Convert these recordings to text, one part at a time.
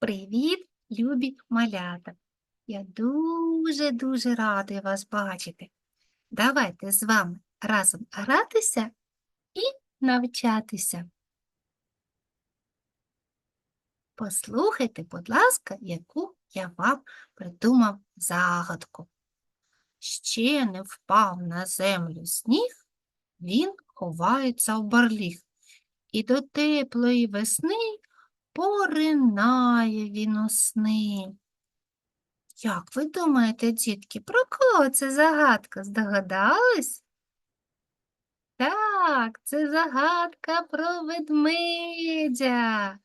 Привіт, любі малята! Я дуже-дуже радий вас бачити. Давайте з вами разом гратися і навчатися. Послухайте, будь ласка, яку я вам придумав загадку. Ще не впав на землю сніг, він ховається в барліг, і до теплої весни поринає він у сни. Як ви думаєте, дітки, про кого це загадка? Здогадались? Так, це загадка про ведмедя.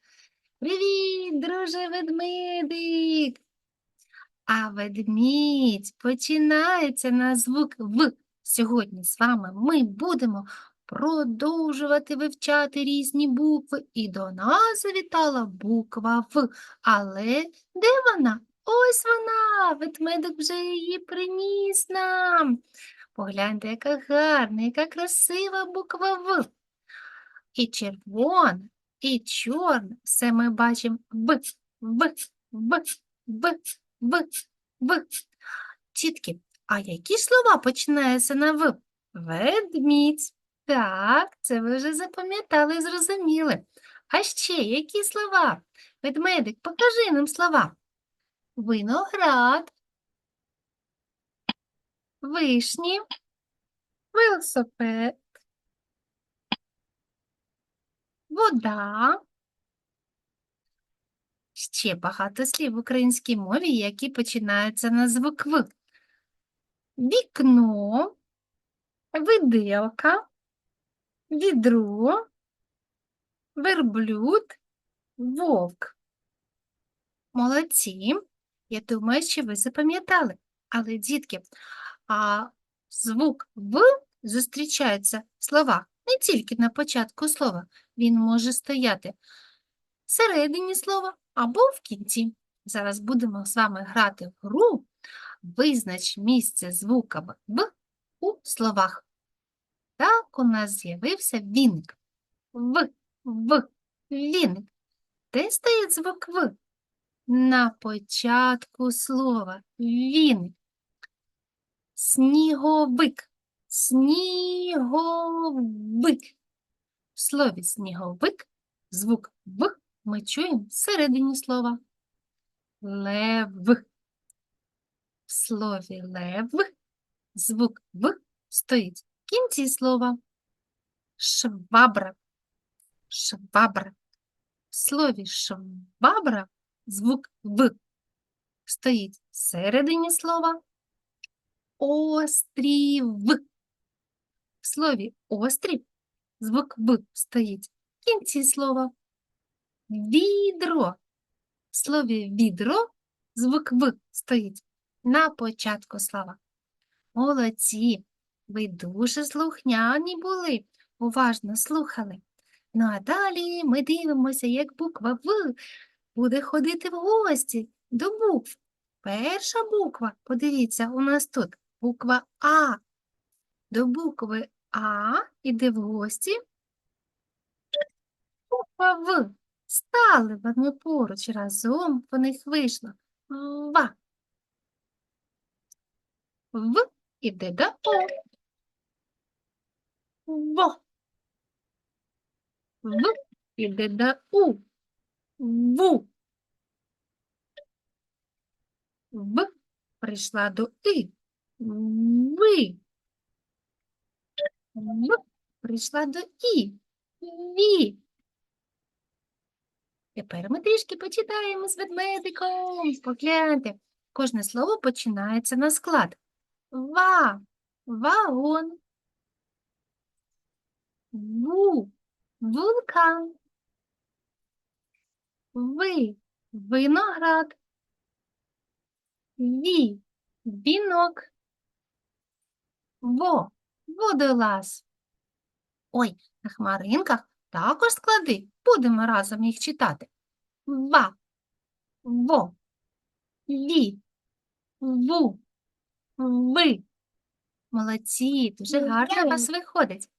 Привіт, друже ведмедик. А ведмідь починається на звук В. Сьогодні з вами ми будемо продовжувати вивчати різні букви. І до нас завітала буква В. Але де вона? Ось вона, ведмедик вже її приніс нам. Погляньте, яка гарна, яка красива буква В. І червона, і чорна. Все ми бачимо Б, Б, Б, Б, Б, Б. Тітки, а які слова починаються на В? Ведмідь. Так, це ви вже запам'ятали і зрозуміли. А ще які слова? Ведмедик, покажи нам слова. Виноград, вишні, велосипед, вода. Ще багато слів в українській мові, які починаються на звук В. Вікно, виделка, відро, верблюд, вовк. Молодці. Я думаю, що ви запам'ятали. Але, дітки, а звук В зустрічається в словах не тільки на початку слова. Він може стояти всередині слова або в кінці. Зараз будемо з вами грати в гру. Визнач місце звука В у словах. Так у нас з'явився віник. В, В, віник. Де стоїть звук В? На початку слова. Віник. Сніговик. Сніговик. В слові сніговик звук В ми чуємо всередині слова. Лев. В слові лев звук В стоїть кінці слова. Швабра. Швабра. В слові швабра звук В стоїть всередині слова. Острів. В слові острів звук В стоїть в кінці слова. Відро. В слові відро звук В стоїть на початку слова. Молодці, ви дуже слухняні були, уважно слухали. Ну а далі ми дивимося, як буква В буде ходити в гості до букв. Перша буква, подивіться, у нас тут буква А. До букви А іде в гості. Буква В. Стали вони поруч разом, по них вийшло Ва. В іде до О. Во. В іде до У. Ву. В прийшла до И. Ви. В прийшла до І. Ві. Тепер ми трішки почитаємо з ведмедиком. Погляньте, кожне слово починається на склад. Ва, вагон. Ву, вулкан. Ви, виноград. Ві, вінок. Во, водолаз. Ой, на хмаринках також склади. Будемо разом їх читати. Ва, во, ві, ву, ви. Молодці, дуже гарно у вас виходить.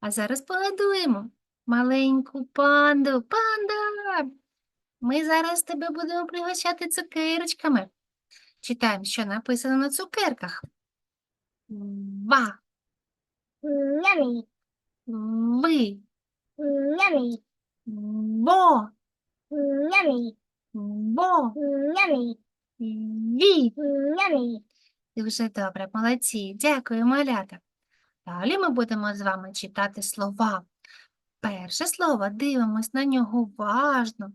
А зараз погадуємо маленьку панду. Панда! Ми зараз тебе будемо пригощати цукерочками. Читаємо, що написано на цукерках. Ва, Yummy, ви, yummy, бо, yummy, бо, yummy, ві. yummy. Дуже добре, молодці. Дякую, малята. Далі ми будемо з вами читати слова. Перше слово дивимось на нього уважно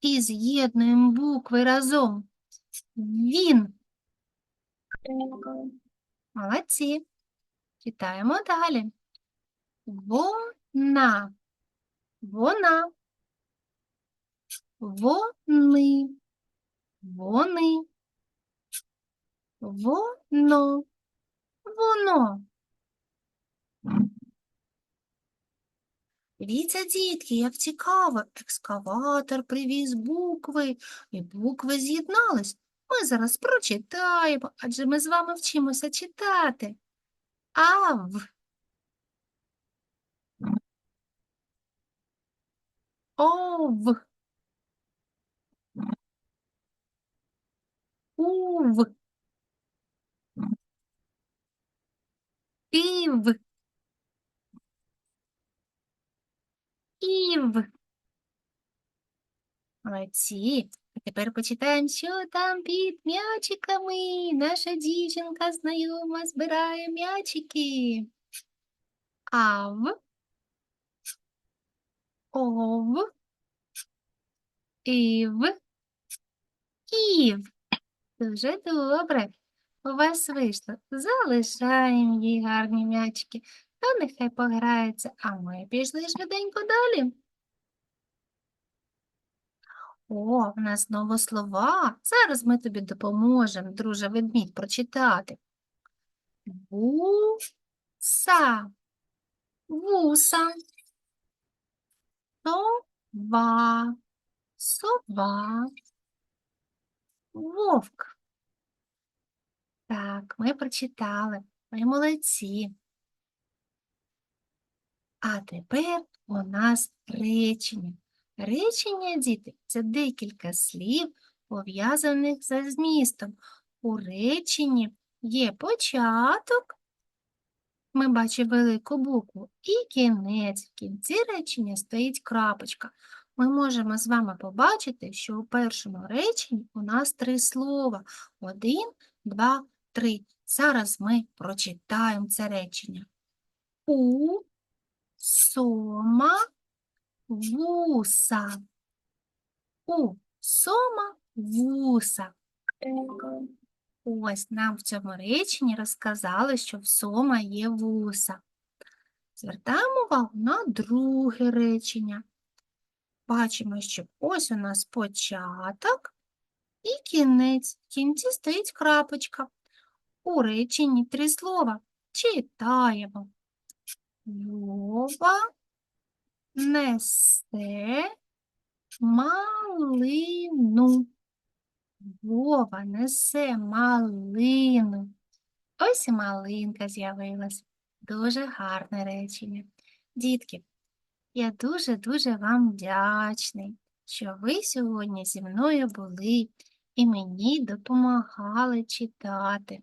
і з'єднуємо букви разом. Він. Молодці. Читаємо далі. Вона. Вона. Вони. Вони. Воно. Воно. Дивіться, дітки, як цікаво. Екскаватор привіз букви, і букви з'єднались. Ми зараз прочитаємо, адже ми з вами вчимося читати. Ав. Ов. Ув. Пів. Ів. Молодці. А тепер почитаємо, що там під м'ячиками. Наша дівчинка знайома збирає м'ячики. Ав. Ов. Ів. Ів. Дуже добре. У вас вийшло. Залишаємо їй гарні м'ячики. Та нехай пограється, а ми пішли швиденько далі. О, в нас знову слова. Зараз ми тобі допоможемо, друже ведмідь, прочитати. Вуса. Вуса. Сова. Сова. Вовк. Так, ми прочитали. Ми молодці. А тепер у нас речення. Речення, діти, це декілька слів, пов'язаних за змістом. У реченні є початок, ми бачимо велику букву, і кінець. В кінці речення стоїть крапочка. Ми можемо з вами побачити, що у першому реченні у нас три слова. Один, два, три. Зараз ми прочитаємо це речення. У сома вуса. У сома вуса. Ось нам в цьому реченні розказали, що в сома є вуса. Звертаємо увагу на друге речення. Бачимо, що ось у нас початок і кінець. В кінці стоїть крапочка. У реченні три слова. Читаємо. Вова несе малину. Вова несе малину. Ось і малинка з'явилась. Дуже гарне речення. Дітки, я дуже-дуже вам вдячний, що ви сьогодні зі мною були і мені допомагали читати.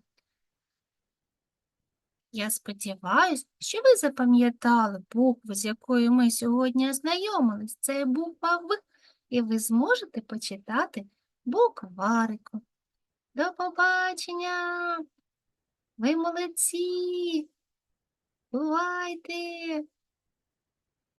Я сподіваюся, що ви запам'ятали букву, з якою ми сьогодні ознайомились. Це буква В, і ви зможете почитати букварику. До побачення! Ви молодці! Бувайте!